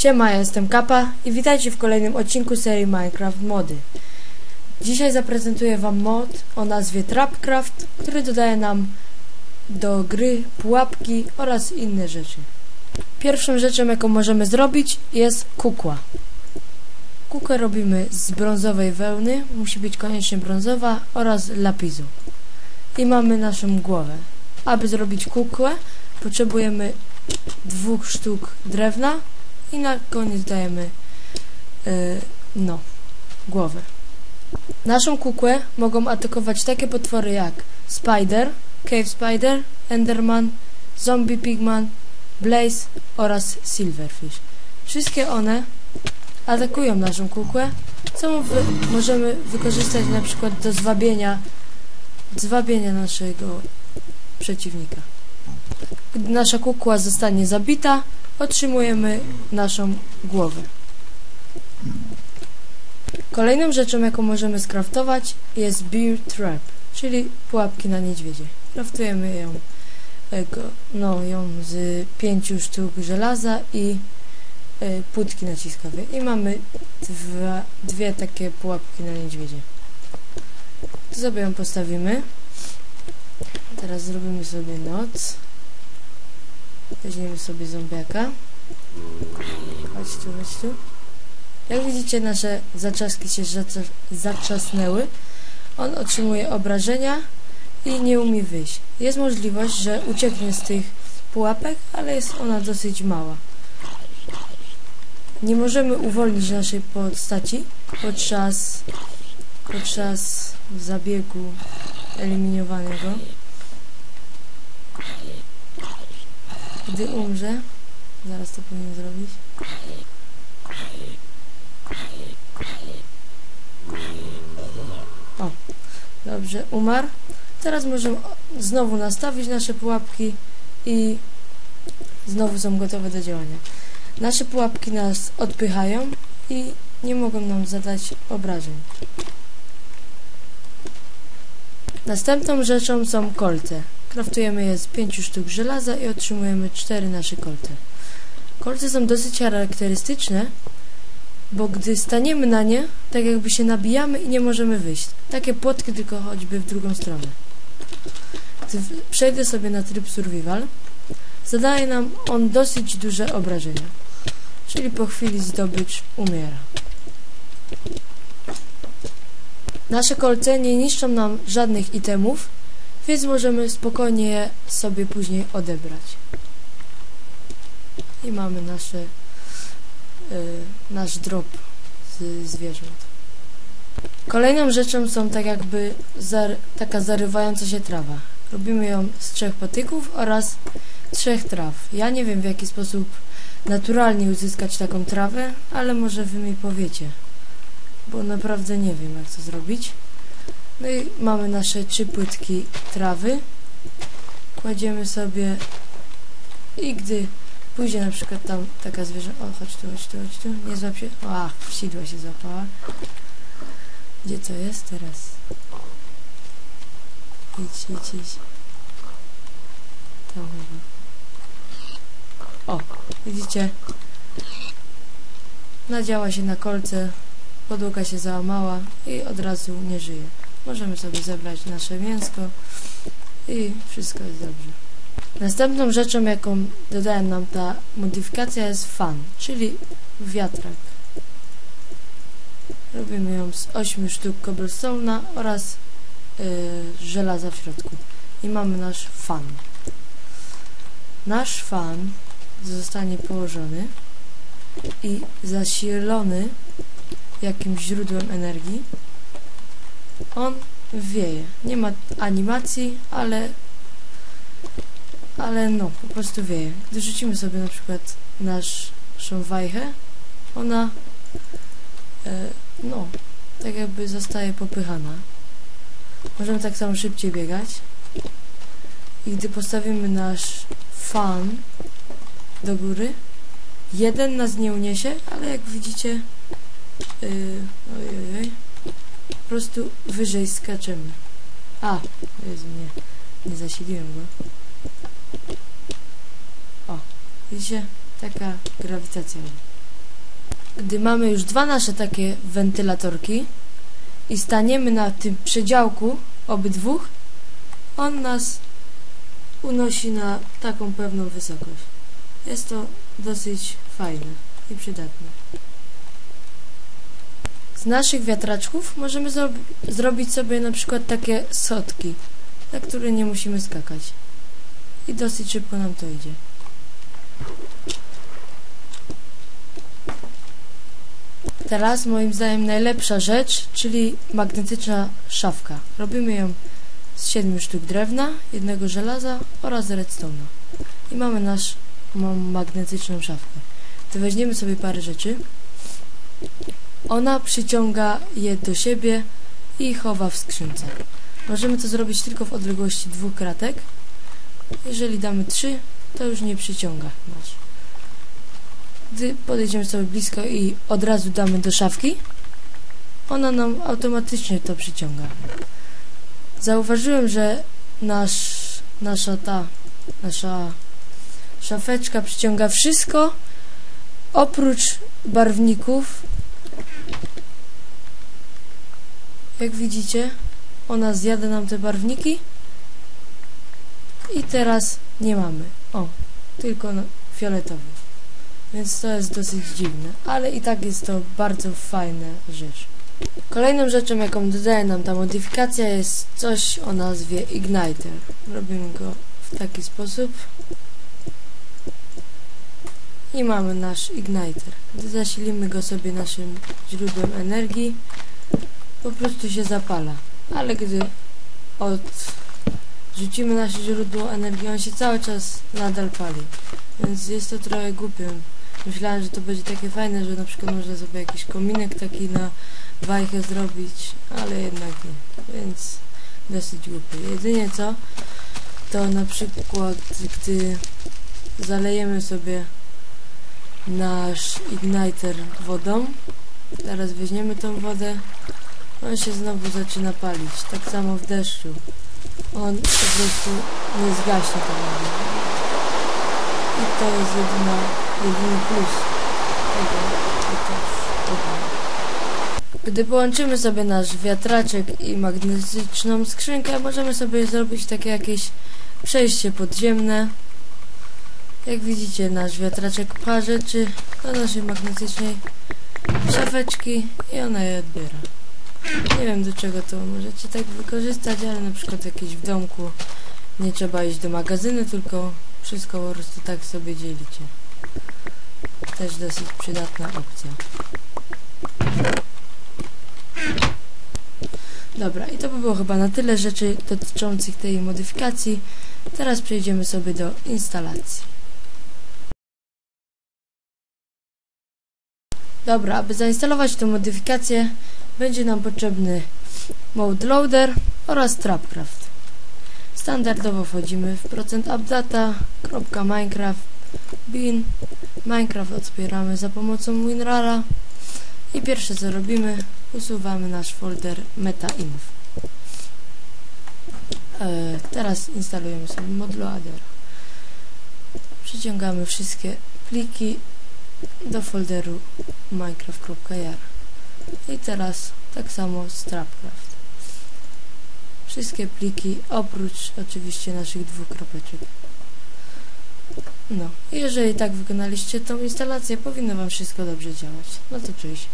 Siema, ja jestem Kappa i witajcie w kolejnym odcinku serii Minecraft Mody. Dzisiaj zaprezentuję wam mod o nazwie Trapcraft, który dodaje nam do gry pułapki oraz inne rzeczy. Pierwszą rzeczą, jaką możemy zrobić jest kukła. Kukłę robimy z brązowej wełny, musi być koniecznie brązowa oraz lapisu. I mamy naszą głowę. Aby zrobić kukłę, potrzebujemy dwóch sztuk drewna i na koniec dajemy yy, no, głowę. Naszą kukłę mogą atakować takie potwory jak Spider, Cave Spider, Enderman, Zombie Pigman, Blaze oraz Silverfish. Wszystkie one atakują naszą kukłę, co wy możemy wykorzystać na przykład do zwabienia, zwabienia naszego przeciwnika. Gdy nasza kukła zostanie zabita, otrzymujemy naszą głowę. Kolejną rzeczą, jaką możemy skraftować jest Bear Trap, czyli pułapki na niedźwiedzie. Kraftujemy ją, no, ją z pięciu sztuk żelaza i y, płytki naciskowe. I mamy dwa, dwie takie pułapki na niedźwiedzie. To sobie ją postawimy. Teraz zrobimy sobie noc. Weźmiemy sobie zombiaka. Chodź tu, chodź tu. Jak widzicie, nasze zaczaski się zaczasnęły. On otrzymuje obrażenia i nie umie wyjść. Jest możliwość, że ucieknie z tych pułapek, ale jest ona dosyć mała. Nie możemy uwolnić naszej postaci podczas, podczas zabiegu eliminowanego. Gdy umrze, zaraz to powinien zrobić. O, dobrze, umarł. Teraz możemy znowu nastawić nasze pułapki i znowu są gotowe do działania. Nasze pułapki nas odpychają i nie mogą nam zadać obrażeń. Następną rzeczą są kolce. Kraftujemy je z 5 sztuk żelaza i otrzymujemy 4 nasze kolce. Kolce są dosyć charakterystyczne, bo gdy staniemy na nie, tak jakby się nabijamy i nie możemy wyjść. Takie płotki tylko choćby w drugą stronę. Gdy przejdę sobie na tryb survival, zadaje nam on dosyć duże obrażenia. Czyli po chwili zdobycz umiera. Nasze kolce nie niszczą nam żadnych itemów, więc możemy spokojnie je sobie później odebrać. I mamy nasze, y, nasz drop z zwierząt. Kolejną rzeczą są tak jakby zar taka zarywająca się trawa. Robimy ją z trzech patyków oraz trzech traw. Ja nie wiem w jaki sposób naturalnie uzyskać taką trawę, ale może wy mi powiecie, bo naprawdę nie wiem jak to zrobić. No i mamy nasze trzy płytki trawy. Kładziemy sobie i gdy pójdzie na przykład tam taka zwierzę... O, chodź tu, chodź tu, chodź tu. Nie złap się... Ach, sidła się złapała. Gdzie to jest teraz? Idź, idź, idź. Tam chyba. O, widzicie? Nadziała się na kolce, podłoga się załamała i od razu nie żyje. Możemy sobie zebrać nasze mięsko i wszystko jest dobrze. Następną rzeczą, jaką dodaje nam ta modyfikacja jest fan, czyli wiatrak. Robimy ją z 8 sztuk cobblestone'a oraz yy, żelaza w środku. I mamy nasz fan. Nasz fan zostanie położony i zasilony jakimś źródłem energii on wieje. Nie ma animacji, ale ale no, po prostu wieje. Gdy rzucimy sobie na przykład naszą wajchę, ona e, no, tak jakby zostaje popychana. Możemy tak samo szybciej biegać. I gdy postawimy nasz fan do góry, jeden nas nie uniesie, ale jak widzicie, yy, prostu wyżej skaczemy. A, Jezu, nie, nie zasiliłem go. O, widzicie? Taka grawitacja. gdy mamy już dwa nasze takie wentylatorki i staniemy na tym przedziałku obydwóch, on nas unosi na taką pewną wysokość. Jest to dosyć fajne i przydatne. Z naszych wiatraczków możemy zro zrobić sobie na przykład takie sotki, na które nie musimy skakać. I dosyć szybko nam to idzie. Teraz moim zdaniem najlepsza rzecz, czyli magnetyczna szafka. Robimy ją z 7 sztuk drewna, jednego żelaza oraz redstone'a. I mamy nasz magnetyczną szafkę. To weźmiemy sobie parę rzeczy. Ona przyciąga je do siebie i chowa w skrzynce. Możemy to zrobić tylko w odległości dwóch kratek. Jeżeli damy trzy, to już nie przyciąga. Gdy podejdziemy sobie blisko i od razu damy do szafki, ona nam automatycznie to przyciąga. Zauważyłem, że nasz, nasza ta, nasza szafeczka przyciąga wszystko oprócz barwników. Jak widzicie, ona zjada nam te barwniki i teraz nie mamy. O, tylko fioletowy. Więc to jest dosyć dziwne, ale i tak jest to bardzo fajna rzecz. Kolejną rzeczą, jaką dodaje nam ta modyfikacja jest coś o nazwie Igniter. Robimy go w taki sposób. I mamy nasz Igniter. Zasilimy go sobie naszym źródłem energii, po prostu się zapala. Ale gdy odrzucimy nasze źródło energii, on się cały czas nadal pali. Więc jest to trochę głupie. Myślałem, że to będzie takie fajne, że na przykład można sobie jakiś kominek taki na wajchę zrobić, ale jednak nie. Więc dosyć głupie. Jedynie co, to na przykład gdy zalejemy sobie nasz igniter wodą, teraz weźmiemy tą wodę, on się znowu zaczyna palić. Tak samo w deszczu. On po prostu nie zgaśnie wodę. I to jest jedyna, jedyny plus tego, tego, Gdy połączymy sobie nasz wiatraczek i magnetyczną skrzynkę, możemy sobie zrobić takie jakieś przejście podziemne. Jak widzicie, nasz wiatraczek pcha rzeczy do naszej magnetycznej szafeczki i ona je odbiera. Nie wiem do czego to możecie tak wykorzystać, ale na przykład jakieś w domku nie trzeba iść do magazynu, tylko wszystko po prostu tak sobie dzielicie. Też dosyć przydatna opcja. Dobra, i to by było chyba na tyle rzeczy dotyczących tej modyfikacji. Teraz przejdziemy sobie do instalacji. Dobra, aby zainstalować tę modyfikację będzie nam potrzebny mode loader oraz trapcraft. Standardowo wchodzimy w procent .minecraft, bin, Minecraft otwieramy za pomocą WinRara i pierwsze co robimy, usuwamy nasz folder metainf. E, teraz instalujemy sobie modloader. Przyciągamy wszystkie pliki do folderu minecraft.jar i teraz tak samo z Trapcraft. Wszystkie pliki oprócz oczywiście naszych dwóch kropeczek. No, jeżeli tak wykonaliście tą instalację, powinno Wam wszystko dobrze działać. No to cześć.